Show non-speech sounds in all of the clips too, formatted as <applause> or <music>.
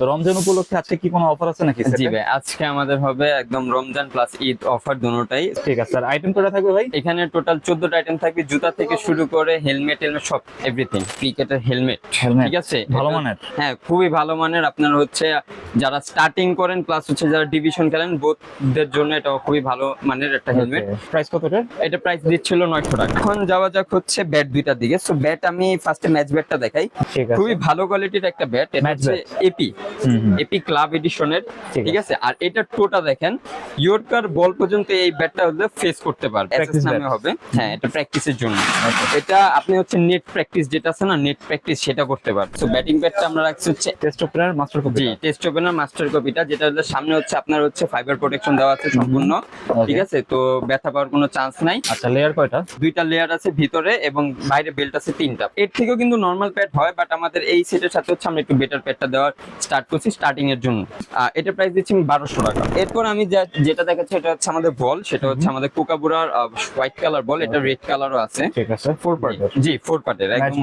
তো রমজান উপলক্ষে আজকে কি কোনো অফার আছে নাকি জি ভাই আজকে আমাদের হবে একদম রমজান প্লাস ঈদ অফার দুটোটাই। ঠিক আছে আর আইটেম কটা থাকবে ভাই? এখানে টোটাল চোদ্দটা আইটেম থাকবে জুতা থেকে শুরু করে হেলমেট হেলমেট সব এভরিথিং ক্রিকেটের হেলমেট ঠিক আছে? ভালো মানের? হ্যাঁ খুবই ভালো মানের। আপনার হচ্ছে যারা স্টার্টিং করেন প্লাস হচ্ছে যারা ডিভিশন খেলেন বোথদের জন্য এটা খুবই ভালো মানের একটা হেলমেট প্রাইস কত এটার? এটা প্রাইস দিচ্ছিল নয়শো টাকা। এখন যাওয়া যাক হচ্ছে ব্যাট দুইটার দিকে। সো ব্যাট আমি ফার্স্টে ম্যাচ ব্যাটটা দেখাই। খুবই ভালো কোয়ালিটির একটা ব্যাট এটা হচ্ছে এপি। এপি ক্লাব এডিশনের ঠিক আছে। আর এটা টোটা দেখেন ইয়র্কার বল পর্যন্ত এই ব্যাটটা হলে ফেস করতে পারবে নামে হবে। হ্যাঁ এটা প্র্যাকটিসের জন্য। এটা আপনি হচ্ছে নেট প্র্যাকটিস যেটা আছে না নেট প্র্যাকটিস সেটা করতে পারবেন। সো ব্যাটিং ব্যাটটা আমরা রাখছি হচ্ছে টেস্ট ওপেনার মাস্টার কপি জি টেস্ট ওপেনার মাস্টার কপিটা যেটা হলো সামনে হচ্ছে আপনার হচ্ছে ফাইবার প্রোটেকশন দেওয়া আছে সম্পূর্ণ ঠিক আছে? তো ব্যথা পাওয়ার কোনো চান্স নাই। আচ্ছা লেয়ার কয়টা? দুইটা লেয়ার আছে ভিতরে এবং বাইরে বেল্ট আছে তিনটা। এর থেকেও কিন্তু নর্মাল প্যাড হয় বাট আমাদের এই সেটের সাথে হচ্ছে আমরা একটু বেটার প্যাডটা দেওয়ার স্টার্ট করছি স্টার্টিং এর জন্য। এটা প্রাইস দিচ্ছি আমি বারোশো টাকা। এরপর আমি যেটা দেখাচ্ছি এটা হচ্ছে আমাদের বল সেটা হচ্ছে আমাদের কোকাবুরার হোয়াইট কালার বল এটা রেড কালারও আছে। ঠিক আছে ফোর পার্টের জি ফোর পার্টের একদম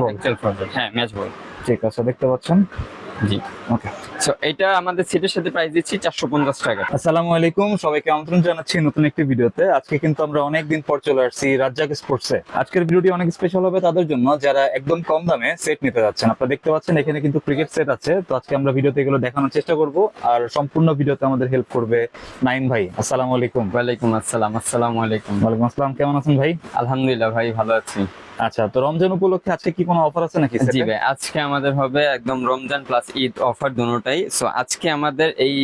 হ্যাঁ ম্যাচ বল ঠিক আছে দেখতে পাচ্ছেন? জি। ওকে সো এটা আমাদের সেটের সাথে প্রাইস দিচ্ছি চারশো পঞ্চাশ টাকা। আসসালামু আলাইকুম সবাইকে আমন্ত্রণ জানাচ্ছি নতুন একটি ভিডিওতে। আজকে কিন্তু আমরা অনেক দিন পর চলে আসছি রাজ্জাক স্পোর্টসে আজকের ভিডিওটি অনেক স্পেশাল হবে তাদের জন্য যারা একদম কম দামে সেট নিতে যাচ্ছেন। আপনারা দেখতে পাচ্ছেন এখানে কিন্তু ক্রিকেট সেট আছে। তো আজকে আমরা ভিডিওতে এগুলো দেখানোর চেষ্টা করব। আর সম্পূর্ণ ভিডিওতে আমাদের হেল্প করবে নাইম ভাই। আসসালামু আলাইকুম। ওয়ালাইকুম আসসালাম আসসালামু আলাইকুম। ওয়ালাইকুম আসসালাম কেমন আছেন ভাই? আলহামদুলিল্লাহ ভাই ভালো আছি। আচ্ছা তো রমজান উপলক্ষে আজকে কি কোনো অফার আছে নাকি জি ভাই আজকে আমাদের হবে একদম রমজান প্লাস ঈদ অফার দুটোটাই সো আজকে আমাদের এই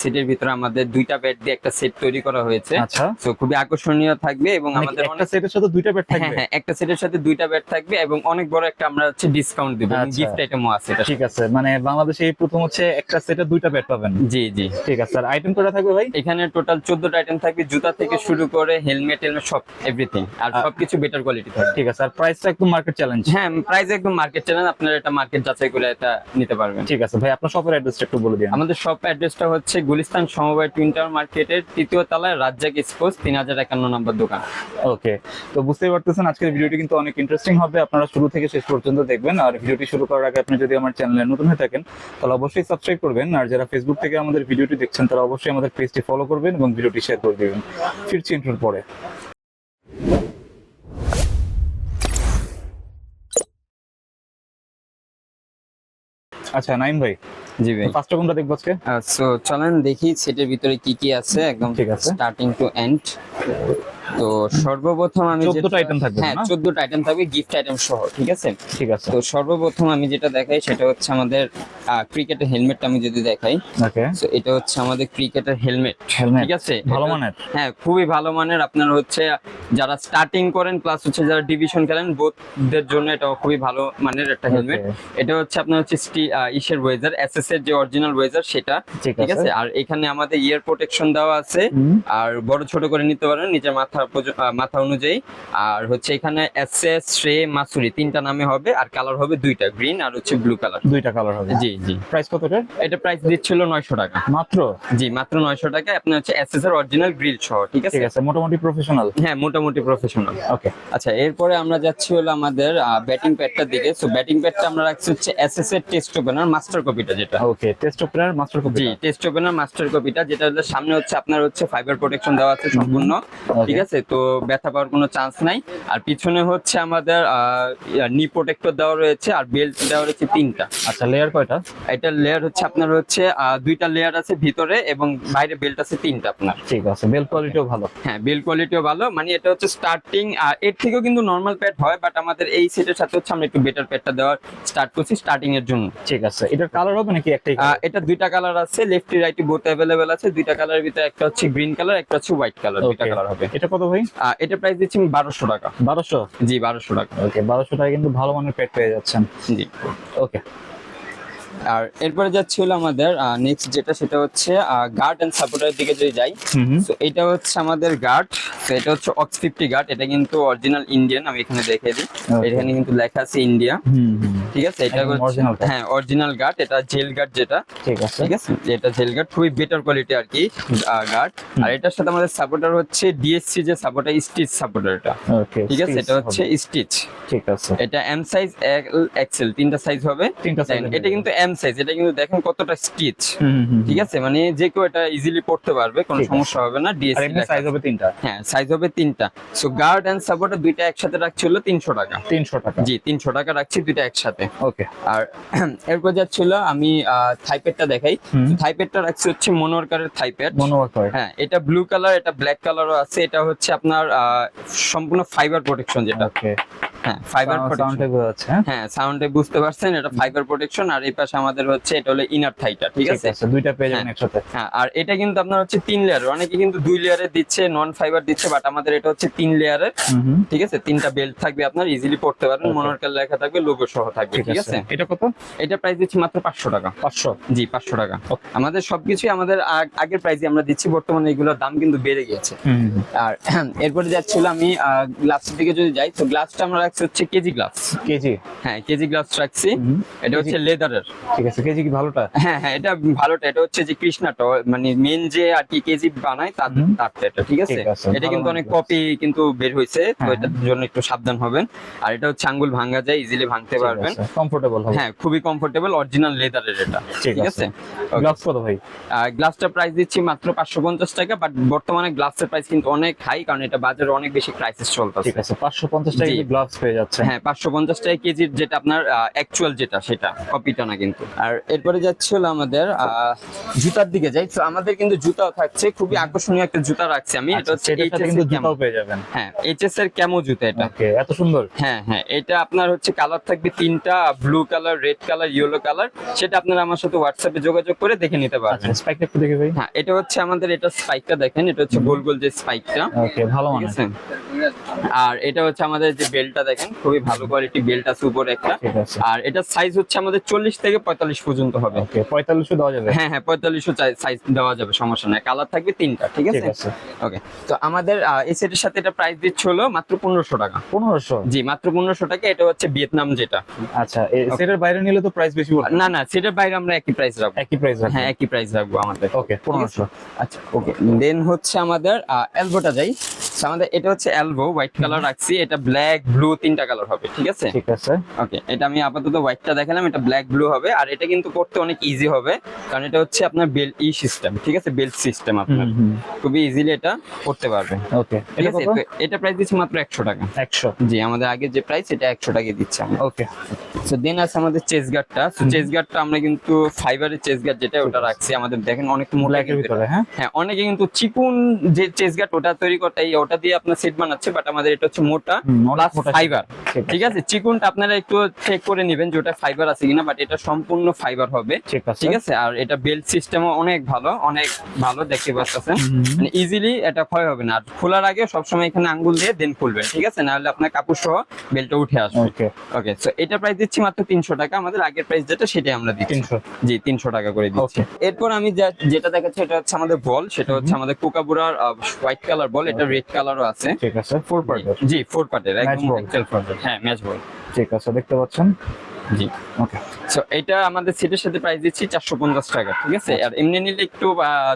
সেটের ভিতরে আমাদের দুইটা ব্যাট দিয়ে একটা সেট তৈরি করা হয়েছে। আচ্ছা। সো খুবই আকর্ষণীয় থাকবে এবং মানে আমাদের একটা সেটের সাথে দুইটা ব্যাট হ্যাঁ থাকবে? হ্যাঁ একটা সেটের সাথে দুইটা ব্যাট থাকবে এবং অনেক বড় একটা আমরা হচ্ছে ডিসকাউন্ট দিব। গিফট আইটেমও আছে এটা ঠিক আছে মানে বাংলাদেশে এই প্রথম হচ্ছে একটা সেটে দুইটা ব্যাট পাবেন। জি জি। ঠিক আছে আর আইটেম কটা থাকবে ভাই? এখানে টোটাল চোদ্দটা আইটেম থাকবে জুতা থেকে শুরু করে হেলমেট হেলমেট সব এভরিথিং আর সবকিছু বেটার কোয়ালিটি থাকবে। ঠিক আছে আর প্রাইসটা একদম মার্কেট চ্যালেঞ্জ হ্যাঁ প্রাইস একদম মার্কেট চ্যানেল আপনারা এটা মার্কেট যাচাই করে এটা নিতে পারবেন। ঠিক আছে ভাই আপনার শপের অ্যাড্রেসটা একটু বলে দিন। আমাদের শপ অ্যাড্রেসটা হচ্ছে গুলিস্তান সমবায় টুইন টাওয়ার মার্কেটের তৃতীয় তলায় রাজ্জাক স্পোর্টস তিন হাজার একান্ন নম্বর দোকান। ওকে তো বুঝতেই পারতেছেন আজকের ভিডিওটি কিন্তু অনেক ইন্টারেস্টিং হবে। আপনারা শুরু থেকে শেষ পর্যন্ত দেখবেন আর ভিডিওটি শুরু করার আগে আপনি যদি আমার চ্যানেলে নতুন হয়ে থাকেন তাহলে অবশ্যই সাবস্ক্রাইব করবেন। আর যারা ফেসবুক থেকে আমাদের ভিডিওটি দেখছেন তারা অবশ্যই আমাদের পেজটি ফলো করবেন এবং ভিডিওটি শেয়ার করে দিবেন। ফিরছি ইন্টার পরে। আচ্ছা নাইম ভাই। জি ভাই। ফার্স্ট কোনটা দেখব আজকে। সো চলেন দেখি সেটের ভিতরে কি কি আছে একদম ঠিক আছে। স্টার্টিং টু এন্ড তো সর্বপ্রথম আমি 14টা যেটা- item থাকবে, হ্যাঁ চোদ্দটা আইটেম থাকবে গিফট আইটেম সহ ঠিক আছে? ঠিক আছে। তো সর্বপ্রথম আমি যেটা দেখাই সেটা হচ্ছে আমাদের ক্রিকেটের হেলমেটটা আমি যদি দেখাই। তো এটা হচ্ছে আমাদের ক্রিকেটের হেলমেট ঠিক আছে? ভালো মানের। হ্যাঁ খুবই ভালো মানের। আপনার হচ্ছে যারা স্টার্টিং করেন প্লাস হচ্ছে যারা ডিভিশন খেলেন বোথদের জন্য এটা খুবই ভালো মানের একটা হেলমেট এটা হচ্ছে আপনার হচ্ছে ইসের ওয়েজার এসএস এর যে অরিজিনাল ওয়েজার সেটা ঠিক আছে। আর এখানে আমাদের ইয়ার প্রোটেকশন দেওয়া আছে। আর বড় ছোট করে নিতে পারেন নিজের মাথা আহ, মাথা অনুযায়ী। আর হচ্ছে এখানে এসএস শ্রে মাসুরি তিনটা নামে হবে আর কালার হবে দুইটা গ্রিন আর হচ্ছে ব্লু কালার। দুইটা কালার হবে। জি জি। প্রাইস কত এটার এটা প্রাইস দিচ্ছিল নয়শো টাকা। মাত্র? জি মাত্র নয়শো টাকা আপনার হচ্ছে এসএস এর অরিজিনাল গ্রিল সহ ঠিক আছে? ঠিক আছে মোটামুটি প্রফেশনাল হ্যাঁ মোটামুটি প্রফেশনাল ওকে আচ্ছা এরপরে আমরা যাচ্ছি হলো আমাদের ব্যাটিং প্যাডটার দিকে। সো ব্যাটিং প্যাডটা আমরা রাখছি হচ্ছে এসএস এর টেস্ট ওপেনার মাস্টার কপিটা যেটা। Okay test opener master copy জি টেস্ট ওপেনার মাস্টার কপিটা যেটা হলো সামনে হচ্ছে আপনার হচ্ছে ফাইবার প্রোটেকশন দেওয়া আছে সম্পূর্ণ। ঠিক আছে? তো ব্যথা পাওয়ার কোনো চান্স নাই। আর পিছনে হচ্ছে আমাদের নি প্রোটেক্টর দেওয়া রয়েছে আর বেল্ট দেওয়া রয়েছে তিনটা। আচ্ছা লেয়ার কয়টা? এটা লেয়ার হচ্ছে আপনার হচ্ছে দুইটা লেয়ার আছে ভিতরে এবং বাইরে বেল্ট আছে তিনটা আপনার। ঠিক আছে বেল কোয়ালিটিও ভালো। হ্যাঁ বিল কোয়ালিটিও ভালো। মানে এটা হচ্ছে স্টার্টিং এর থেকেও কিন্তু নর্মাল প্যাড হয় বাট আমাদের এই সেটের সাথে হচ্ছে আমরা একটু বেটার প্যাডটা দেওয়ার স্টার্ট করছি স্টার্টিং এর জন্য। ঠিক আছে এটার কালার হবে নাকি একটাই এটা দুইটা কালার আছে লেফটি রাইট বোথ অ্যাভেলেবেল আছে। দুইটা কালারের ভিতরে একটা হচ্ছে গ্রিন কালার একটা হচ্ছে হোয়াইট কালার দুইটা কালার হবে। এটা কত ভাই? আহ, এটা প্রাইস দিচ্ছি আমি বারোশো টাকা। বারোশো? জি বারোশো টাকা। ওকে বারোশো টাকা কিন্তু ভালো মানের পেট পেয়ে যাচ্ছেন। জি। ওকে। আর এরপরে যাচ্ছে হলো আমাদের নেক্সট যেটা সেটা হচ্ছে গার্ড এন্ড সাপোর্টের দিকে যদি যাই তো এটা হচ্ছে আমাদের গার্ড তো এটা হচ্ছে অক্স ফিফটি গার্ড এটা কিন্তু অরিজিনাল ইন্ডিয়ান আমি এখানে দেখে দিই। এখানে কিন্তু লেখা আছে ইন্ডিয়া ঠিক আছে? এটা হচ্ছে হ্যাঁ অরিজিনাল গার্ড এটা জেল গার্ড যেটা। ঠিক আছে। ঠিক আছে? এটা জেল গার্ড খুবই বেটার কোয়ালিটি আর কি গার্ড আর এটার সাথে আমাদের সাপোর্টার হচ্ছে ডিএসসি যে সাপোর্টার স্টিচ সাপোর্টার এটা। ওকে ঠিক আছে? এটা হচ্ছে স্টিচ ঠিক আছে। এটা এম সাইজ এল এক্সেল তিনটা সাইজ হবে। তিনটা সাইজ এটা কিন্তু এম সাইজ এটা কিন্তু দেখেন কতটা স্টিচ ঠিক আছে? মানে যে কেউ এটা ইজিলি পড়তে পারবে কোনো সমস্যা হবে না ডিএসসি সাইজ হবে তিনটা। হ্যাঁ সাইজ হবে তিনটা। সো গার্ড এন্ড সাপোর্টার দুইটা একসাথে রাখছি হলো তিনশো টাকা। তিনশো টাকা। জি তিনশো টাকা রাখছি দুইটা একসাথে। ওকে। আর <clears throat> এরপর যাচ্ছিল আমি থাইপেডটা দেখাই। থাইপেডটা রাখছি হচ্ছে মনোরকারের থাইপেড মনোবার হ্যাঁ এটা ব্লু কালার এটা ব্ল্যাক কালারও আছে। এটা হচ্ছে আপনার সম্পূর্ণ ফাইবার প্রোটেকশন যেটা। হ্যাঁ ফাইবার প্রোটেকশন হ্যাঁ? হ্যাঁ সাউন্ডে বুঝতে পারছেন এটা ফাইবার প্রোটেকশন আর এই পাশে আমাদের হচ্ছে এটা হলো ইনার থাইটা ঠিক আছে? দুইটা পেয়ে যাবেন হ্যাঁ। একসাথে। হ্যাঁ আর এটা কিন্তু আপনার হচ্ছে তিন লেয়ার অনেকে কিন্তু দুই লেয়ারের দিচ্ছে নন ফাইবার দিচ্ছে বাট আমাদের এটা হচ্ছে তিন লেয়ারের ঠিক আছে? তিনটা বেল্ট থাকবে আপনার ইজিলি পড়তে পারবেন. মনোরকার লেখা থাকবে লোগো সহ থাকবে ঠিক আছে। এটা কত? এটা প্রাইস দিচ্ছি মাত্র পাঁচশো টাকা। পাঁচশো? জি পাঁচশো টাকা। আমাদের সবকিছুই আমাদের আগের প্রাইসে আমরা দিচ্ছি বর্তমানে এগুলোর দাম কিন্তু বেড়ে গিয়েছে। আর <clears throat> এরপরে যাচ্ছিল আমি গ্লাসের দিকে যদি যাই তো গ্লাসটা আমরা রাখছি হচ্ছে কেজি গ্লাস কেজি? হ্যাঁ কেজি গ্লাস রাখছি। এটা হচ্ছে লেদারের ঠিক আছে কেজি কি ভালোটা? হ্যাঁ হ্যাঁ এটা ভালোটা এটা হচ্ছে যে কৃষ্ণাটা মানে মেন যে আর কি কেজি বানায় তার। তারটা এটা ঠিক আছে? এটা কিন্তু অনেক কপি কিন্তু বের হয়েছে তো হ্যাঁ। এটার জন্য একটু সাবধান হবেন। আর এটা হচ্ছে আঙ্গুল ভাঙা যায় ইজিলি ভাঙতে পারবেন। কমফোর্টেবল হবে। হ্যাঁ খুবই কমফোর্টেবল অরিজিনাল লেদারের এটা ঠিক আছে। গ্লাভস কত ভাই? গ্লাসটা প্রাইস দিচ্ছি মাত্র পাঁচশো পঞ্চাশ টাকা বাট বর্তমানে গ্লাসের প্রাইস কিন্তু অনেক হাই কারণ এটা বাজারে অনেক বেশি ক্রাইসিস চলতেছে। ঠিক আছে পাঁচশো পঞ্চাশ টাকা জি। গ্লাভস পেয়ে যাচ্ছে হ্যাঁ পাঁচশো পঞ্চাশ টাকা কেজির যেটা আপনার অ্যাকচুয়াল যেটা সেটা কপিটা না কিন্তু। আর এরপরে যাচ্ছে হলো আমাদের জুতার দিকে যাই। তো আমাদের কিন্তু জুতাও থাকছে খুবই আকর্ষণীয় একটা জুতা রাখছি আমি। এটা আচ্ছা, হচ্ছে কিন্তু জুতাও পেয়ে যাবেন। হ্যাঁ এইচএস এর ক্যামো জুতা এটা। ওকে এত সুন্দর। হ্যাঁ হ্যাঁ এটা আপনার হচ্ছে কালার থাকবে তিনটা blue colour red colour yellow colour সেটা আপনারা আমার সাথে হোয়াটসঅ্যাপে যোগাযোগ করে দেখে নিতে আচ্ছা পারবেন স্পাইকটা একটু দেখে ভাই হ্যাঁ এটা হচ্ছে আমাদের এটা স্পাইকটা দেখেন এটা হচ্ছে গোল গোল যে স্পাইকটা ওকে ভালো মানে আর এটা হচ্ছে আমাদের যে বেল্টটা দেখেন খুবই ভালো কোয়ালিটি বেল্ট আছে উপরে একটা। আর এটা সাইজ হচ্ছে আমাদের চল্লিশ থেকে পঁয়তাল্লিশ পর্যন্ত হবে। ওকে পঁয়তাল্লিশশো দেওয়া যাবে? হ্যাঁ হ্যাঁ পঁয়তাল্লিশশো সাইজ দেওয়া যাবে সমস্যা নাই। কালার থাকবে তিনটা ঠিক আছে? ওকে তো আমাদের এই সেটের সাথে এটা প্রাইস দিচ্ছে হলো মাত্র পনেরোশো টাকা। পনেরোশো? জি মাত্র পনেরোশো টাকা এটা হচ্ছে ভিয়েতনাম যেটা। আচ্ছা সেটার বাইরে নিলে তো প্রাইস বেশি না না সেটার বাইরে আমরা একই প্রাইস রাখব। একই প্রাইস হ্যাঁ একই প্রাইস রাখব আমাদের। ওকে পনেরোশো। আচ্ছা ওকে দেন হচ্ছে আমাদের এলবোটা যাই। আমাদের এটা হচ্ছে এলবো হোয়াইট কালার রাখছি। এটা ব্ল্যাক ব্লু তিনটা কালার হবে ঠিক আছে? ঠিক আছে। ওকে এটা আমি আপাতত হোয়াইটটা দেখালাম এটা ব্ল্যাক ব্লু হবে। আর এটা কিন্তু করতে অনেক ইজি হবে কারণ এটা হচ্ছে আপনার বেল্ট ই সিস্টেম ঠিক আছে? বেল্ট সিস্টেম আপনার। খুবই ইজিলি এটা করতে পারবেন ওকে ঠিক আছে? এটা প্রাইস দিচ্ছি মাত্র একশো টাকা। একশো। জি আমাদের আগে যে প্রাইস এটা একশো টাকা দিচ্ছি আমরা। ওকে সো দেন আছে আমাদের চেস গার্ডটা সো চেস গার্ডটা আমরা কিন্তু ফাইবারের চেস গার্ড যেটা ওটা রাখছি। আমাদের দেখেন অনেক মোটা ভিতরে হ্যাঁ? হ্যাঁ অনেকে কিন্তু চিকুন যে চেস গার্ড ওটা তৈরি করতে ওটা দিয়ে আপনার সেট বানাচ্ছে বাট আমাদের এটা হচ্ছে মোটা প্লাস ফাইবার ঠিক আছে? চিকুনটা আপনারা একটু চেক করে নেবেন যে ওটা ফাইবার আছে কিনা বাট এটা সম্পূর্ণ ফাইবার হবে। ঠিক আছে। আর এটা বেল্ট সিস্টেমও অনেক ভালো অনেক ভালো দেখতে পাচ্ছেন? মানে ইজিলি এটা ক্ষয় হবে না। আর খোলার আগে সবসময় এখানে আঙ্গুল দিয়ে দেন খুলবেন ঠিক আছে? নাহলে আপনার কাপড় সহ বেল্টটা উঠে আসবে। ওকে ওকে সো এটা প্রাইস দিচ্ছি মাত্র তিনশো টাকা। আমাদের আগের প্রাইস যেটা সেটাই আমরা দিচ্ছি। জি তিনশো টাকা করে দিচ্ছি। এরপর আমি যেটা দেখাচ্ছি এটা হচ্ছে আমাদের বল সেটা হচ্ছে আমাদের কোকাবুরার হোয়াইট কালার বল এটা রেড কালারও আছে। ঠিক আছে ফোর পার্টের জি ফোর পার্টের একদম. হ্যাঁ ম্যাচ বল ঠিক আছে দেখতে পাচ্ছেন? জি। ওকে সো এটা আমাদের সেটের সাথে প্রাইস দিচ্ছি চারশো পঞ্চাশ টাকা ঠিক আছে? আর এমনি নিলে একটু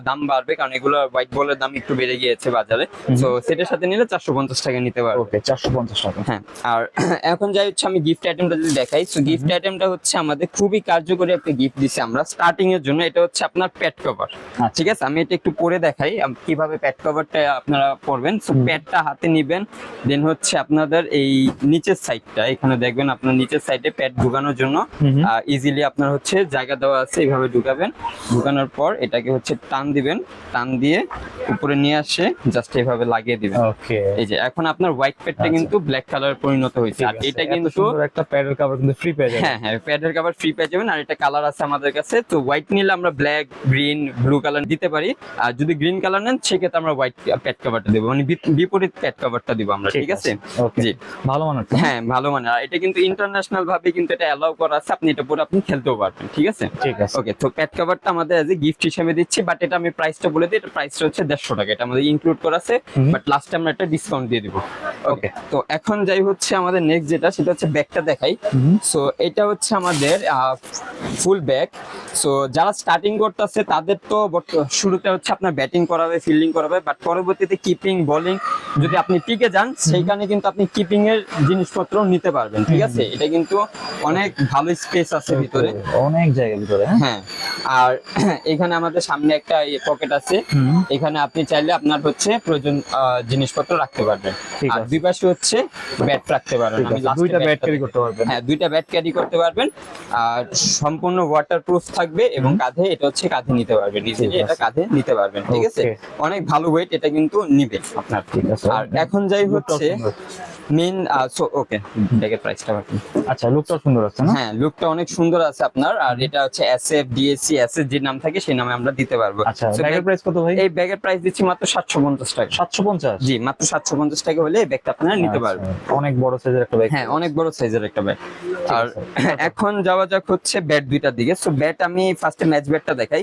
দাম বাড়বে কারণ এগুলো হোয়াইট বলের দাম একটু বেড়ে গিয়েছে বাজারে। সো সেটের সাথে নিলে চারশো পঞ্চাশ টাকা নিতে পারবে। ওকে চারশো পঞ্চাশ টাকা। হ্যাঁ আর <clears throat> এখন যাই হচ্ছে আমি গিফট আইটেমটা যদি দেখাই। তো গিফট আইটেমটা হচ্ছে আমাদের খুবই কার্যকরী একটা গিফট দিছি আমরা স্টার্টিং এর জন্য। এটা হচ্ছে আপনার প্যাড কভার আচ্ছা। ঠিক আছে? আমি এটা একটু পরে দেখাই কীভাবে প্যাড কভারটা আপনারা পরবেন। সো প্যাডটা হাতে নিবেন দেন হচ্ছে আপনাদের এই নিচের সাইডটা এখানে দেখবেন আপনার নিচের সাইডে প্যাড ঢুকানোর জন্য। ইজিলি আপনার হচ্ছে জায়গা দেওয়া আছে এইভাবে ঢুকাবেন। ঢুকানোর পর এটাকে হচ্ছে টান দিবেন টান দিয়ে উপরে নিয়ে আসে জাস্ট এইভাবে লাগিয়ে দিবেন। ওকে এই যে এখন আপনার হোয়াইট প্যাডটা আচ্ছা। কিন্তু ব্ল্যাক কালার পরিণত হয়েছে। আর এটা কিন্তু একটা প্যাডের কভার কিন্তু ফ্রি পেয়ে যাবেন। হ্যাঁ হ্যাঁ প্যাডের কাভার ফ্রি পেয়ে যাবেন। আর এটা কালার আছে আমাদের কাছে তো হোয়াইট নিলে আমরা ব্ল্যাক গ্রিন ব্লু কালার দিতে পারি। আর যদি গ্রিন কালার নেন সেক্ষেত্রে আমরা হোয়াইট প্যাড কাভারটা দেবো। মানে বিপ- বিপরীত প্যাড কাভারটা দিব আমরা ঠিক আছে। ওকে জি। ভালো মানের। হ্যাঁ ভালো মানে আর এটা কিন্তু ইন্টারন্যাশনাল ভাবে কিন্তু এটা অ্যালাউ করা আছে আপনি এটা পরে আপনি খেলতেও পারবেন ঠিক আছে? ঠিক আছে। ওকে তো প্যাড কাভারটা আমাদের এজ এ গিফট হিসেবে দিচ্ছি বাট এটা আমি প্রাইসটা বলে দিই এটা প্রাইসটা হচ্ছে দেড়শো টাকা এটা আমাদের ইনক্লুড করা আছে বাট লাস্টে আমরা একটা ডিসকাউন্ট দিয়ে দিব। ওকে তো এখন যাই হচ্ছে আমাদের নেক্সট যেটা সেটা হচ্ছে ব্যাগটা দেখাই। সো এটা হচ্ছে আমাদের ফুল ব্যাগ সো যারা স্টার্টিং করতেছে তাদের তো শুরুতে হচ্ছে আপনার ব্যাটিং করাবে ফিল্ডিং করাবে বাট পরবর্তীতে কিপিং বোলিং যদি আপনি টিকে যান সেইখানে কিন্তু আপনি কিপিং এর জিনিসপত্র নিতে পারবেন ঠিক আছে? এটা কিন্তু অনেক ভালো স্পেস আছে ভিতরে। অনেক জায়গা ভিতরে হ্যাঁ? হ্যাঁ আর <clears throat> এখানে আমাদের সামনে একটা পকেট আছে। এখানে আপনি চাইলে আপনার হচ্ছে প্রয়োজন জিনিসপত্র রাখতে পারবেন। আর দুই পাশে হচ্ছে ব্যাট রাখতে পারবেন। দুইটা ব্যাট ক্যারি করতে পারবেন। হ্যাঁ দুইটা ব্যাট ক্যারি করতে পারবেন। আর সম্পূর্ণ ওয়াটারপ্রুফ থাকবে এবং কাঁধে এটা হচ্ছে কাঁধে নিতে পারবেন। ঠিক এটা কাঁধে নিতে পারবেন ঠিক আছে? অনেক ভালো ওয়েট এটা কিন্তু নিবে আপনার। ঠিক আছে। আর এখন যাই হচ্ছে। মেন ওকে ব্যাগের প্রাইসটা বাকি আচ্ছা লুকটাও সুন্দর আছে না? হ্যাঁ লুকটা অনেক সুন্দর আছে আপনার আর এটা হচ্ছে এসএফ ডিএসসি এসএস যে নাম থাকে সেই নামে আমরা দিতে পারব। আচ্ছা ব্যাগের প্রাইস কত ভাই? এই ব্যাগের প্রাইস দিচ্ছি মাত্র সাতশো পঞ্চাশ টাকা। সাতশো পঞ্চাশ? জি মাত্র সাতশো পঞ্চাশ টাকা হলে এই ব্যাগটা আপনারা নিতে পারবেন। অনেক বড় সাইজের একটা ব্যাগ হ্যাঁ অনেক বড় সাইজের একটা ব্যাট আর এখন যাওয়া যাক হচ্ছে ব্যাট দুইটার দিকে। সো ব্যাট আমি ফার্স্টে ম্যাচ ব্যাটটা দেখাই।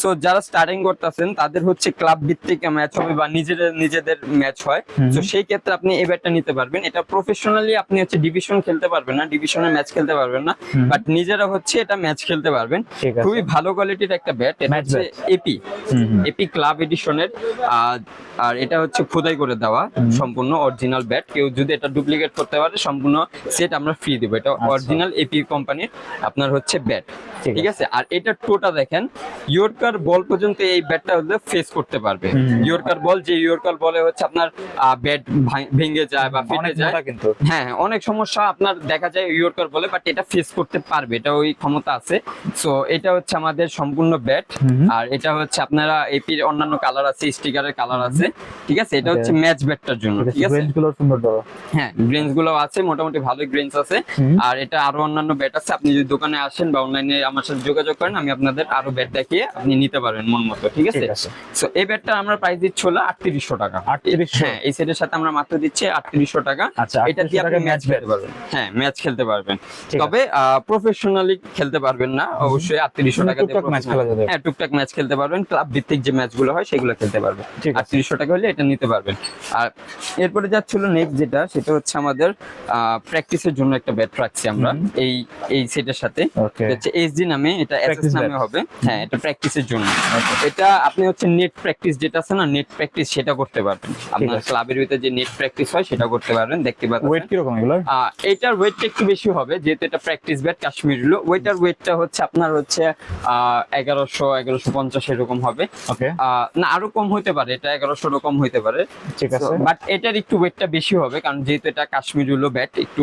সো যারা স্টার্টিং করতেছেন তাদের হচ্ছে ক্লাব ভিত্তিক ম্যাচ হবে বা নিজেদের নিজেদের ম্যাচ হয়। তো সেই ক্ষেত্রে আপনি এই ব্যাটটা নিতে পারবেন। এটা প্রফেশনালি আপনি হচ্ছে ডিভিশন খেলতে পারবেন না ডিভিশনের ম্যাচ খেলতে পারবেন না বাট নিজেরা হচ্ছে এটা ম্যাচ খেলতে পারবেন। খুবই ভালো কোয়ালিটির একটা ব্যাট এটা হচ্ছে এপি। এপি ক্লাব এডিশনের আর এটা হচ্ছে খোদাই করে দেওয়া সম্পূর্ণ অরিজিনাল ব্যাট কেউ যদি এটা ডুপ্লিকেট করতে পারে সম্পূর্ণ সেট আমরা ফ্রি দেবো। এটা। অরিজিনাল এপি কোম্পানির আপনার হচ্ছে ব্যাট ঠিক আছে। আর এটা টোটা দেখেন ইয়র্কার বল পর্যন্ত এই ব্যাটটা হলে ফেস করতে পারবে। ইয়র্কার বল যে ইয়র্কার বলে হচ্ছে আপনার ব্যাট ভেঙে যায় বা অনেক ফেটে যায়। কিন্তু। হ্যাঁ হ্যাঁ, অনেক সমস্যা আপনার দেখা যায় বলে বাট এটা ফেস করতে পারবে এটা ওই ক্ষমতা আছে। সো এটা হচ্ছে আমাদের সম্পূর্ণ ব্যাট আর এটা হচ্ছে আপনারা এপির অন্যান্য কালার আছে স্টিকারের কালার আছে ঠিক আছে? এটা হচ্ছে ম্যাচ ব্যাটটার জন্য ঠিক আছে? গুলো সুন্দর হ্যাঁ গ্রেন্সগুলো আছে মোটামুটি ভালোই গ্রেন্স আছে। আর এটা আরও অন্যান্য ব্যাট আছে আপনি যদি দোকানে আসেন বা অনলাইনে আমার সাথে যোগাযোগ করেন আমি আপনাদের আরও ব্যাট দেখিয়ে আপনি নিতে পারবেন মন মতো ঠিক আছে? সো এই ব্যাটটা আমরা প্রাইস দিচ্ছি হলো আটত্রিশশো টাকা। 3800 হ্যাঁ এই সেটের সাথে আমরা মাত্র দিচ্ছি আটত্রিশশো টাকা। আচ্ছা এটা দিয়ে আপনি ম্যাচ খেলতে পারবেন। হ্যাঁ ম্যাচ খেলতে পারবেন। তবে প্রফেশনালি খেলতে পারবেন না। অবশ্যই আটত্রিশশো টাকা দিয়ে ম্যাচ খেলা যাবে। হ্যাঁ টুকটাক ম্যাচ খেলতে পারবেন। ক্লাব ভিত্তিক যে ম্যাচগুলো হয় সেগুলো খেলতে পারবেন। আটত্রিশশো টাকা হলে এটা নিতে পারবেন। আর এরপরে যাচ্ছিল নেক্সট যেটা সেটা হচ্ছে আমাদের প্র্যাকটিসের জন্য একটা ব্যাট রাখছি আমরা। এই এই সেটের সাথে। হচ্ছে এসডি নামে এটা এসএস নামে হবে। হ্যাঁ এটা প্র্যাকটিসের জন্য। এটা আপনি হচ্ছে নেট প্র্যাকটিস যেটা আছে না নেট প্র্যাকটিস সেটা করতে পারবেন। আপনার ক্লাবের ভিতরে যে নেট প্র্যাকটিস হয় সেটা করতে পারবেন দেখতে ওয়েট পাচ্ছেন। কি রকম এগুলোর আহ, এটার ওয়েটটা একটু বেশি হবে যেহেতু এটা প্র্যাকটিস ব্যাট কাশ্মীর হলো ওইটার ওয়েটটা হচ্ছে আপনার হচ্ছে এগারোশো এগারোশো পঞ্চাশ এরকম হবে। না আরও কম হতে পারে এটা এগারোশো কম হতে পারে। ঠিক আছে। বাট এটার একটু ওয়েটটা বেশি হবে কারণ যেহেতু এটা কাশ্মীর হলো ব্যাট একটু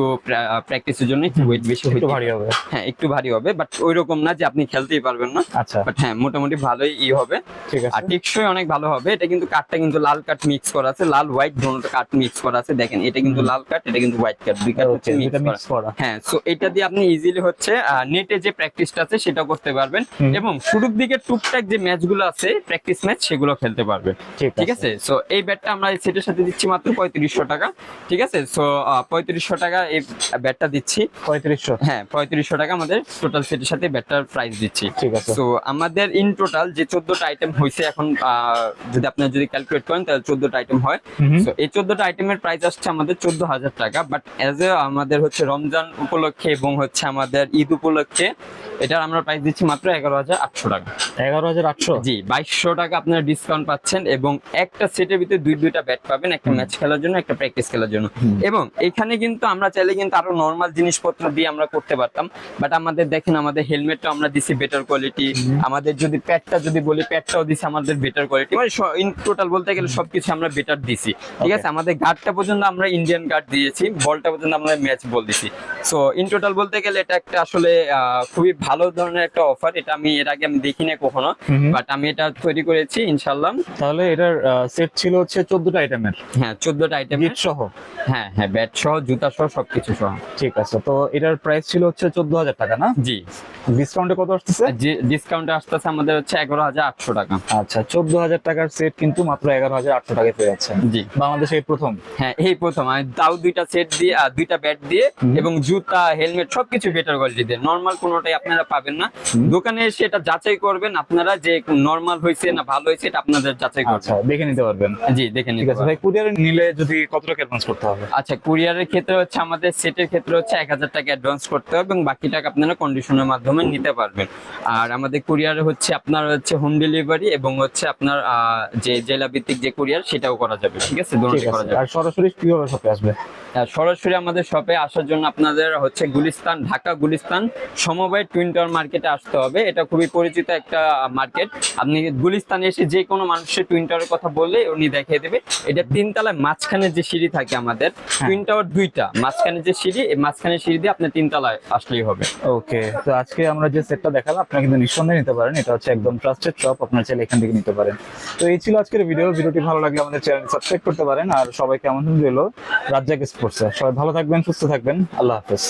প্র্যাকটিসের জন্য একটু ওয়েট বেশি একটু ভারী হবে। হ্যাঁ একটু ভারী হবে বাট ওই রকম না যে আপনি খেলতেই পারবেন না। আচ্ছা। বাট হ্যাঁ মোটামুটি ভালোই ই হবে। ঠিক আছে। আর টেকসই অনেক ভালো হবে। এটা কিন্তু কাঠটা কিন্তু লাল কাঠ মিক্স করা আছে লাল হোয়াইট দুটো কাঠ মিক্স করা আছে। দেখেন এটা কিন্তু লাল কাঠ এটা কিন্তু হোয়াইট কাঠ দুই কাঠ হচ্ছে মিক্স করা। হ্যাঁ সো এটা দিয়ে আপনি ইজিলি হচ্ছে নেটে যে প্র্যাকটিসটা আছে সেটা করতে পারবেন। এবং শুরুর দিকে টুকটাক যে ম্যাচগুলো আছে প্র্যাকটিস ম্যাচ সেগুলো খেলতে পারবেন। ঠিক আছে। সো এই ব্যাটটা আমরা এই সেটের সাথে দিচ্ছি মাত্র পঁয়ত্রিশশো টাকা ঠিক আছে? সো পঁয়ত্রিশশো টাকা এই ব্যাটটা দিচ্ছি। পঁয়ত্রিশশো। হ্যাঁ পঁয়ত্রিশশো টাকা আমাদের টোটাল সেটের সাথে ব্যাটটার প্রাইস দিচ্ছি। ঠিক আছে। তো আমাদের ইন টোটাল যে চোদ্দটা আইটেম হয়েছে এখন যদি আপনারা যদি ক্যালকুলেট করেন তাহলে চোদ্দটা আইটেম হয়। তো এই চোদ্দটা আইটেমের প্রাইস আসছে আমাদের চোদ্দ হাজার টাকা বাট অ্যাজ এ আমাদের হচ্ছে রমজান উপলক্ষে এবং হচ্ছে আমাদের ঈদ উপলক্ষে এটার আমরা প্রাইস দিচ্ছি মাত্র এগারো হাজার আটশো টাকা। এগারো হাজার আটশো? জি বাইশশো টাকা আপনারা ডিসকাউন্ট পাচ্ছেন এবং একটা সেটের ভিতরে দুই দুইটা ব্যাট পাবেন একটা ম্যাচ খেলার জন্য একটা প্র্যাকটিস খেলার জন্য। এবং এখানে কিন্তু আমরা চাইলে কিন্তু আরও নর্মাল জিনিসপত্র দিয়ে আমরা করতে পারতাম। বাট আমাদের দেখেন আমাদের হেলমেটটা আমরা দিছি বেটার কোয়ালিটি আমাদের যদি প্যাডটা যদি বলি প্যাডটাও দিছি আমাদের বেটার কোয়ালিটি মানে ইন টোটাল বলতে গেলে সবকিছু আমরা বেটার দিছি। ঠিক আছে? আমাদের গার্ডটা পর্যন্ত আমরা ইন্ডিয়ান গার্ড দিয়েছি বলটা পর্যন্ত আমরা ম্যাচ বল দিছি। সো ইন টোটাল বলতে গেলে এটা একটা আসলে খুবই ভালো ধরনের একটা অফার এটা আমি এর আগে আমি দেখিনি কখনো। বাট আমি এটা তৈরি করেছি ইনশাল্লাহ তাহলে এটার সেট ছিল হচ্ছে চোদ্দটা আইটেমের হ্যাঁ চোদ্দটা আইটেম গিফট সহ? হ্যাঁ হ্যাঁ ব্যাট সহ জুতা সহ সবকিছু সহ। ঠিক আছে তো এটার প্রাইস ছিল হচ্ছে চোদ্দ হাজার টাকা না? জি। ডিসকাউন্টে কত আসতেছে? ডিসকাউন্ট আসতেছে আমাদের হচ্ছে এগারো হাজার আটশো টাকা। আচ্ছা চোদ্দ হাজার টাকার সেট কিন্তু মাত্র টাকায় পেয়ে যাচ্ছেন জি। বাংলাদেশে প্রথম? হ্যাঁ এই প্রথম। আমি তাও দুইটা সেট দিয়ে আর দুইটা ব্যাট দিয়ে এবং জুতা হেলমেট সবকিছু বেটার কোয়ালিটি দিয়ে। নর্মাল কোনোটাই আপনারা পাবেন না। দোকানে এসে এটা যাচাই করবেন। আপনারা যে নর্মাল হয়েছে না ভালো হয়েছে এটা আপনাদের যাচাই আচ্ছা করবেন দেখে নিতে পারবেন। জি দেখে নিতে পারেন। ভাই কুরিয়ারে নিলে যদি কত টাকা অ্যাডভান্স করতে হবে? আচ্ছা কুরিয়ারের ক্ষেত্রে হচ্ছে আমাদের সেটের ক্ষেত্রে হচ্ছে এক হাজার টাকা অ্যাডভান্স করতে হবে এবং বাকি টাকা আপনারা কন্ডিশনের মাধ্যমে নিতে পারবেন। আর আমাদের কুরিয়ারে হচ্ছে আপনার হচ্ছে হোম ডেলিভারি এবং হচ্ছে আপনার যে জেলা ভিত্তিক যে কুরিয়ার সেটাও করা যাবে ঠিক আছে? করা যাবে। আর সরাসরি কীভাবে শপে আসবে? সরাসরি আমাদের শপে আসার জন্য আপনাদের হচ্ছে গুলিস্তান ঢাকা গুলিস্তান সমবায় টুইন টাওয়ার মার্কেটে আসতে হবে। এটা খুবই পরিচিত একটা মার্কেট আপনি গুলিস্তানে এসে যে কোনো মানুষের টুইন টাওয়ারের কথা বললে উনি দেখিয়ে দেবে। এটা তিনতলায় মাঝখানে যে সিঁড়ি থাকে আমাদের টুইন টাওয়ার দুইটা। মাঝখানে যে সিঁড়ি এই মাঝখানে সিঁড়ি দিয়ে আপনি তিনতলায় আসলেই হবে। ওকে তো আজকে আমরা যে সেটটা দেখালাম আপনারা কিন্তু নিঃসন্দেহে নিতে পারেন। এটা হচ্ছে একদম ট্রাস্টেড শপ আপনারা চাইলে এখান থেকে নিতে পারেন। তো এই ছিল আজকের ভিডিও ভিডিওটি ভালো লাগলে আমাদের চ্যানেল সাবস্ক্রাইব করতে পারেন। আর সবাইকে আমন্ত্রণ দিল রাজ্জাক স্পোর্টস সবাই ভালো থাকবেন সুস্থ থাকবেন। আল্লাহ হাফেজ।